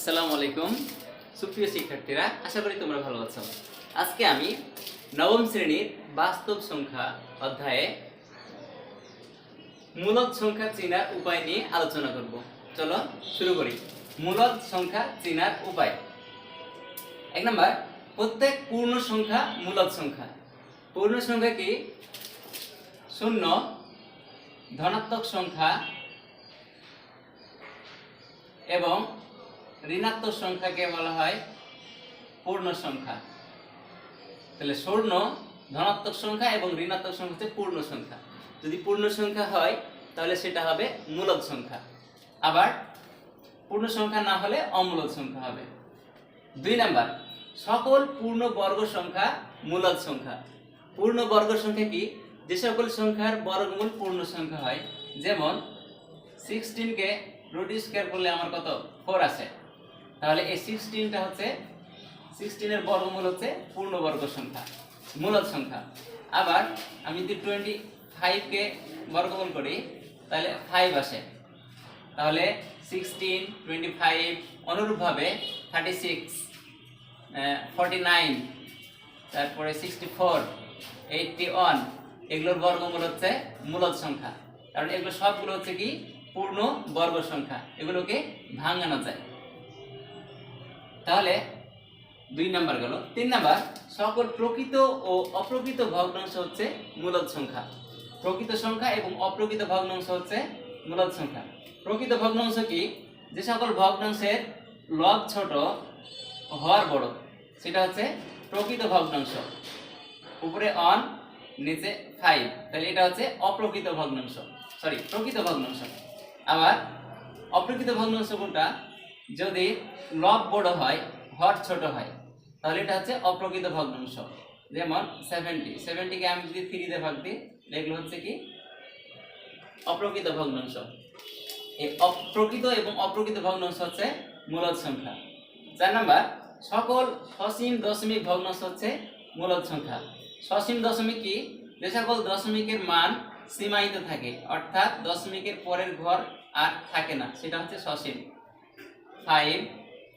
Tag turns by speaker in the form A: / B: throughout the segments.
A: আসসালামু আলাইকুম। সুপ্রিয় শিক্ষার্থীরা, আশা করি তোমরা ভালো আছো। আজকে আমি নবম শ্রেণির বাস্তব সংখ্যা অধ্যায়ে মূলদ সংখ্যা চেনার উপায় নিয়ে আলোচনা করব। চলো শুরু করি। মূলদ সংখ্যা চেনার উপায়। এক নম্বর, প্রত্যেক পূর্ণ সংখ্যা মূলদ সংখ্যা। পূর্ণ সংখ্যা কি? শূন্য, ধনাত্মক সংখ্যা এবং ঋণাত্মক সংখ্যাকে বলা হয় পূর্ণ সংখ্যা। তাহলে স্বর্ণ ধনাত্মক সংখ্যা এবং ঋণাত্মক সংখ্যা হচ্ছে পূর্ণ সংখ্যা। যদি পূর্ণ সংখ্যা হয়, তাহলে সেটা হবে মূলদ সংখ্যা। আবার পূর্ণ সংখ্যা না হলে অমূলদ সংখ্যা হবে। দুই নাম্বার, সকল পূর্ণ বর্গ সংখ্যা মূলদ সংখ্যা। পূর্ণ বর্গ সংখ্যা কি? যে সকল সংখ্যার বর্গমূল পূর্ণ সংখ্যা হয়, যেমন সিক্সটিনকে রুট স্কোয়ার করলে আমার কত? ফোর আসে তাহলে এই সিক্সটিনটা হচ্ছে সিক্সটিনের বর্গমূল হচ্ছে পূর্ণবর্গ সংখ্যা মূলদ সংখ্যা। আবার আমি যদি টোয়েন্টি ফাইভকে বর্গমূল করি, তাহলে ফাইভ আসে। তাহলে সিক্সটিন টোয়েন্টি ফাইভ অনুরূপভাবে থার্টি সিক্স ফর্টি নাইন তারপরে সিক্সটি ফোর এইটটি ওয়ান এগুলোর বর্গমূল হচ্ছে মূলদ সংখ্যা। কারণ এগুলো সবগুলো হচ্ছে কি? পূর্ণ বর্গ সংখ্যা। এগুলোকে ভাঙানো যায়। তাহলে দুই নাম্বার গেল। তিন নাম্বার, সকল প্রকৃত ও অপ্রকৃত ভগ্নাংশ হচ্ছে মূলদ সংখ্যা। প্রকৃত সংখ্যা এবং অপ্রকৃত ভগ্নাংশ হচ্ছে মূলদ সংখ্যা। প্রকৃত ভগ্নাংশ কি? যে সকল ভগ্নাংশের লব ছোট হর বড়, সেটা হচ্ছে প্রকৃত ভগ্নাংশ। উপরে অন নিচে ফাইভ তাহলে এটা হচ্ছে অপ্রকৃত ভগ্নাংশ। সরি প্রকৃত ভগ্নাংশ। আবার অপ্রকৃত ভগ্নাংশ কোনটা? যদি লব বড় হয় হর ছোট হয়, তাহলে এটা হচ্ছে অপ্রকৃত ভগ্নাংশ। যেমন সেভেন্টি সেভেন্টিকে আমি যদি থ্রিতে ভাগ দিই, এগুলো হচ্ছে কি? অপ্রকৃত ভগ্নাংশ। এই অপ্রকৃত এবং অপ্রকৃত ভগ্নাংশ হচ্ছে মূলদ সংখ্যা। চার নাম্বার, সকল সসীম দশমিক ভগ্নাংশ হচ্ছে মূলদ সংখ্যা। সসীম দশমিক কি? যে সকল দশমিকের মান সীমায়িত থাকে, অর্থাৎ দশমিকের পরের ঘর আর থাকে না, সেটা হচ্ছে সসীম। ফাইভ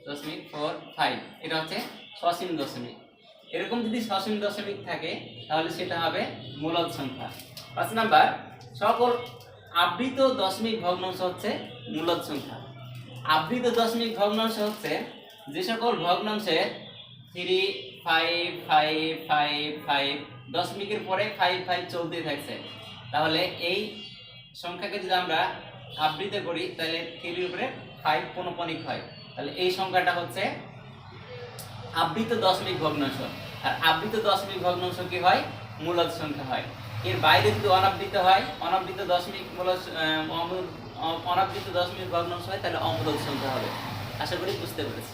A: দশমিক ফোর ফাইভ। এটা হচ্ছে সসীম দশমিক। এরকম যদি সসীম দশমিক থাকে, তাহলে সেটা হবে মূলদ সংখ্যা। পাঁচ নাম্বার, সকল আবৃত দশমিক ভগ্নাংশ হচ্ছে মূলদ সংখ্যা। আবৃত দশমিক ভগ্নাংশ হচ্ছে যে সকল ভগ্নাংশের three five five five five দশমিকের পরে ফাইভ ফাইভ চলতেই থাকছে। তাহলে এই সংখ্যাকে যদি আমরা আবৃত করি, তাহলে থ্রির উপরে ফাইভ পনপনিক হয়। তাহলে এই সংখ্যাটা হচ্ছে আবৃত দশমিক ভগ্নাংশ। আর আবৃত দশমিক ভগ্নাংশ কি হয়? মূলদ সংখ্যা হয়। এর বাইরে যদি অনাবৃত হয় অনাবৃত দশমিক আহ, অনাবৃত দশমিক ভগ্নাংশ হয় তাহলে অমূলদ সংখ্যা হবে। আশা করি বুঝতে পেরেছি।